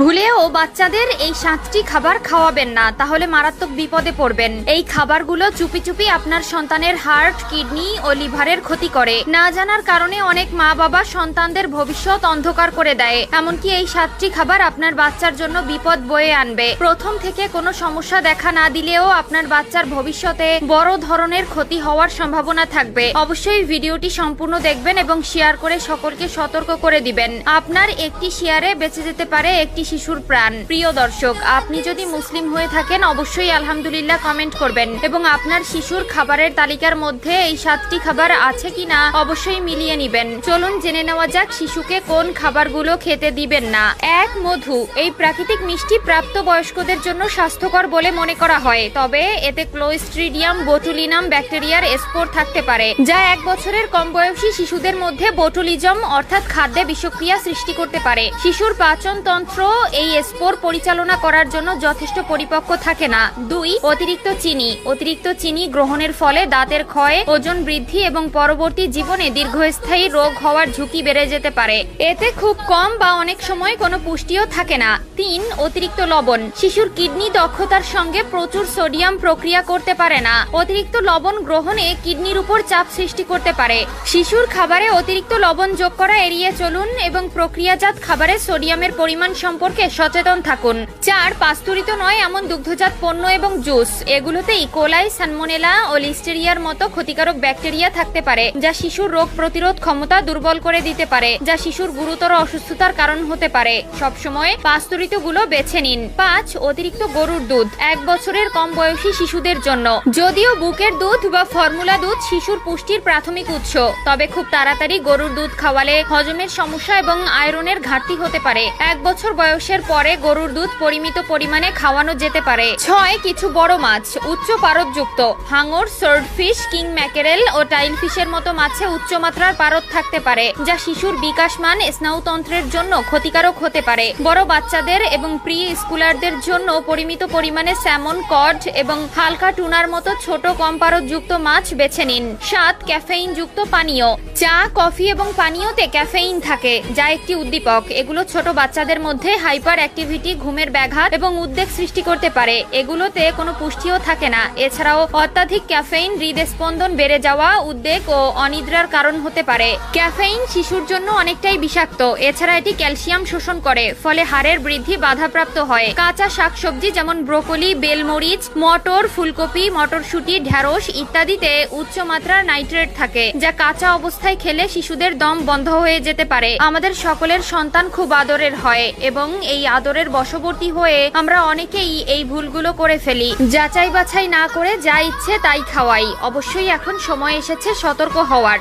ভুলেও বাচ্চাদের এই সাতটি খাবার খাওয়াবেন না, তাহলে মারাত্মক বিপদে পড়বেন। এই খাবারগুলো চুপি চুপি আপনার সন্তানের হার্ট, কিডনি ও লিভারের ক্ষতি করে। না জানার কারণে অনেক মা বাবা সন্তানদের ভবিষ্যৎ অন্ধকার করে দেয়। এমনকি এই সাতটি খাবার আপনার বাচ্চার জন্য বিপদ বয়ে আনবে। প্রথম থেকে কোনো সমস্যা দেখা না দিলেও আপনার বাচ্চার ভবিষ্যতে বড় ধরনের ক্ষতি হওয়ার সম্ভাবনা থাকবে। অবশ্যই ভিডিওটি সম্পূর্ণ দেখবেন এবং শেয়ার করে সকলকে সতর্ক করে দিবেন। আপনার একটি শেয়ারে বেঁচে যেতে পারে, একটি শিশুর প্রাণ। প্রিয় দর্শক, আপনি যদি মুসলিম হয়ে থাকেন, অবশ্যই আলহামদুলিল্লাহ কমেন্ট করবেন। এবং আপনার শিশুর খাবারের তালিকার মধ্যে এই সাতটি খাবার আছে কিনা, অবশ্যই মিলিয়ে নিবেন। চলুন জেনে নেওয়া যাক শিশুকে কোন খাবারগুলো খেতে দিবেন না। এক, মধু। এই প্রাকৃতিক মিষ্টি প্রাপ্ত বয়স্কদের জন্য স্বাস্থ্যকর বলে মনে করা হয়। তবে এতে ক্লোস্ট্রিডিয়াম, বোটুলিনাম ব্যাকটেরিয়ার স্পোর থাকতে পারে, যা এক বছরের কম বয়সী শিশুদের মধ্যে বোটুলিজম, অর্থাৎ খাদ্যে বিষক্রিয়া সৃষ্টি করতে পারে। শিশুর পাচন তন্ত্র এই স্পোর পরিচালনা করার জন্য যথেষ্ট পরিপক্ক থাকে না। দুই, অতিরিক্ত চিনি। অতিরিক্ত চিনি গ্রহণের ফলে দাঁতের ক্ষয়, ওজন বৃদ্ধি এবং পরবর্তী জীবনে দীর্ঘস্থায়ী রোগ হওয়ার ঝুঁকি বেড়ে যেতে পারে। এতে খুব কম বা অনেক সময় কোনো পুষ্টিও থাকে না। তিন, অতিরিক্ত লবণ। শিশুর কিডনি দক্ষতার সঙ্গে প্রচুর সোডিয়াম প্রক্রিয়া করতে পারে না। অতিরিক্ত লবণ গ্রহণে কিডনির উপর চাপ সৃষ্টি করতে পারে। শিশুর খাবারে অতিরিক্ত লবণ যোগ করা এড়িয়ে চলুন এবং প্রক্রিয়াজাত খাবারে সোডিয়ামের পরিমাণ সম্পর্কে সচেতন থাকুন। চার, পাস্তুরিত নয়, এমন দুগ্ধজাত পণ্য এবং জুস। এগুলোতে ইকোলাই সানমোনেলা ও লিস্টেরিয়ার মতো ক্ষতিকারক ব্যাকটেরিয়া থাকতে পারে, যা শিশুর রোগ প্রতিরোধ ক্ষমতা দুর্বল করে দিতে পারে, যা শিশুর গুরুতর অসুস্থতার কারণ হতে পারে। সবসময় পাস্তুরিতগুলো বেছে নিন। পাঁচ, অতিরিক্ত গরুর দুধ। এক বছরের কম বয়সী শিশুদের জন্য। যদিও বুকের দুধ বা ফর্মুলা দুধ শিশুর পুষ্টির প্রাথমিক উৎস, তবে খুব তাড়াতাড়ি গরুর দুধ খাওয়ালে হজমের সমস্যা এবং আয়রনের ঘাটতি হতে পারে। এক বছর বয়সের পরে গরুর দুধ পরিমিত পরিমাণে খাওয়ানো যেতে পারে। ছয় কিছু বড় মাছ, উচ্চ পারদযুক্ত, হাঙর সোর্ডফিশ কিং ম্যাকেরেল ও টাইল ফিশের মতো মাছে উচ্চমাত্রার পারদ থাকতে পারে, যা শিশুর বিকাশমান স্নায়ুতন্ত্রের জন্য ক্ষতিকারক হতে পারে। বড় বাচ্চাদের এবং প্রি স্কুলারদের জন্য পরিমিত পরিমাণে স্যামন কড এবং হালকা টুনার মতো ছোট কম পারদযুক্ত মাছ বেছে নিন। সাত ক্যাফেইন যুক্ত পানীয়। চা, কফি এবং পানীয়তে ক্যাফেইন থাকে, যা একটি উদ্দীপক। এগুলো ছোট বাচ্চাদের মধ্যে হাইপার অ্যাক্টিভিটি ঘুমের ব্যাঘাত এবং উদ্বেগ সৃষ্টি করতে পারে। এগুলোতে কোনো পুষ্টিও থাকে না। এছাড়াও অত্যাধিক ক্যাফেইন হৃদস্পন্দন বেড়ে যাওয়া, উদ্বেগ ও অনিদ্রার কারণ হতে পারে। ক্যাফেইন শিশুর জন্য অনেকটাই বিষাক্ত। এছাড়া এটি ক্যালসিয়াম শোষণ করে, ফলে হাড়ের বৃদ্ধি বাধাপ্রাপ্ত হয়। কাঁচা শাকসবজি যেমন ব্রোকলি, বেলমরিচ, মটর, ফুলকপি, মটরশুঁটি, ঢ্যাঁড়স ইত্যাদিতে উচ্চ মাত্রার নাইট্রেট থাকে, যা কাঁচা অবস্থায় খেলে শিশুদের দম বন্ধ হয়ে যেতে পারে। আমাদের সকলের সন্তান খুব আদরের হয় এবং এই আদরের বশবর্তী হয়ে আমরা অনেকেই এই ভুলগুলো করে ফেলি। যাচাই বাছাই না করে যা ইচ্ছে তাই খাওয়াই। অবশ্যই এখন সময় এসেছে সতর্ক হওয়ার।